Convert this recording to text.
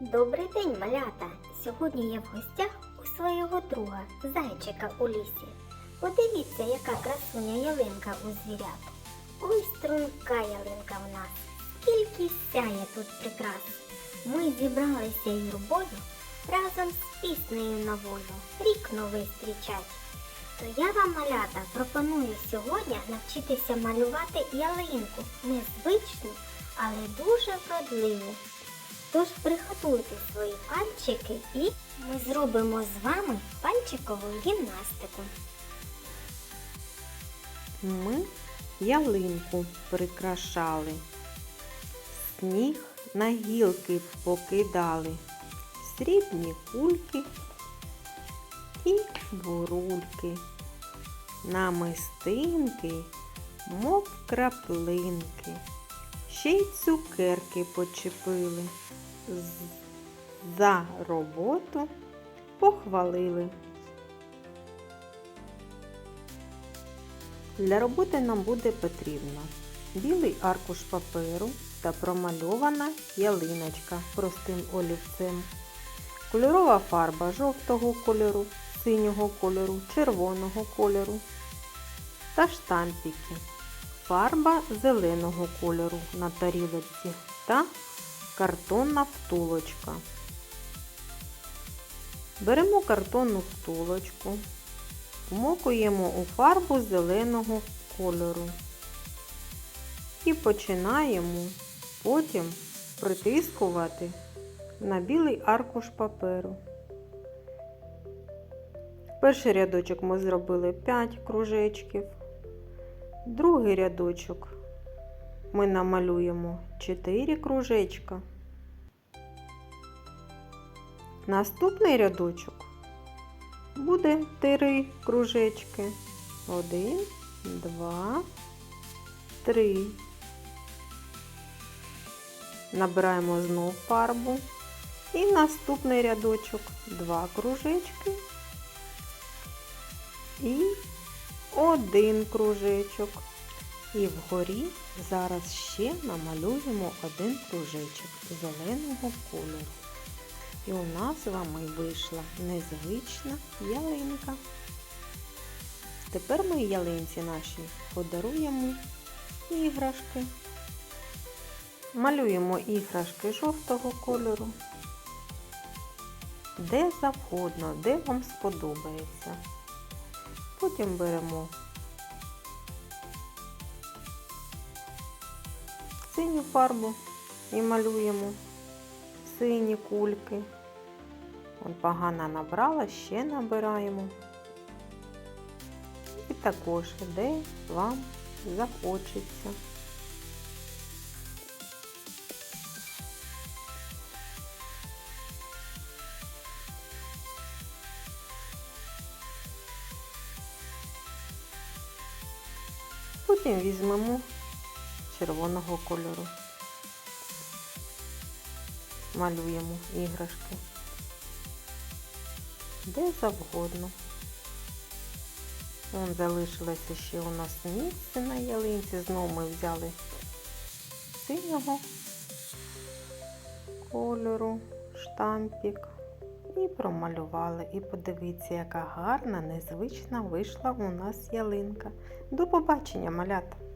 Добрий день, малята! Сьогодні я в гостях у свого друга, зайчика у лісі. Подивіться, яка красуня ялинка у звірят. Ой, струнка ялинка в нас. Скільки сяє тут прикрас. Ми зібралися юрбою разом з піснею новою. Рік новий зустрічать. То я вам, малята, пропоную сьогодні навчитися малювати ялинку. Незвичну, але дуже вродливу. Тож приготуйте свої пальчики і ми зробимо з вами пальчикову гімнастику. Ми ялинку прикрашали, сніг на гілки покидали, срібні кульки і бурульки, намистинки, мов краплинки, ще й цукерки почепили. За роботу похвалили. Для роботи нам буде потрібно білий аркуш паперу та промальована ялиночка простим олівцем, кольорова фарба жовтого кольору, синього кольору, червоного кольору та штампики, фарба зеленого кольору на тарілочці та картонна втулочка. Беремо картонну втулочку, вмокуємо у фарбу зеленого кольору і починаємо потім притискувати на білий аркуш паперу. Перший рядочок ми зробили 5 кружечків, другий рядочок ми намалюємо 4 кружечка. Наступний рядочок буде три кружечки. Один, два, три. Набираємо знов фарбу. І наступний рядочок два кружечки і один кружечок. І вгорі зараз ще намалюємо один кружечок зеленого кольору. І у нас з вами вийшла незвична ялинка. Тепер ми ялинці нашій подаруємо іграшки. Малюємо іграшки жовтого кольору. Де завгодно, де вам сподобається. Потім беремо синю фарбу і малюємо сині кульки. От погана набрала, ще набираємо. І також, де вам захочеться. Потім візьмемо червоного кольору. Малюємо іграшки. Де завгодно. Вон залишилося ще у нас місце на ялинці. Знову ми взяли синього кольору, штампік і промалювали. І подивіться, яка гарна, незвична вийшла у нас ялинка. До побачення, малята!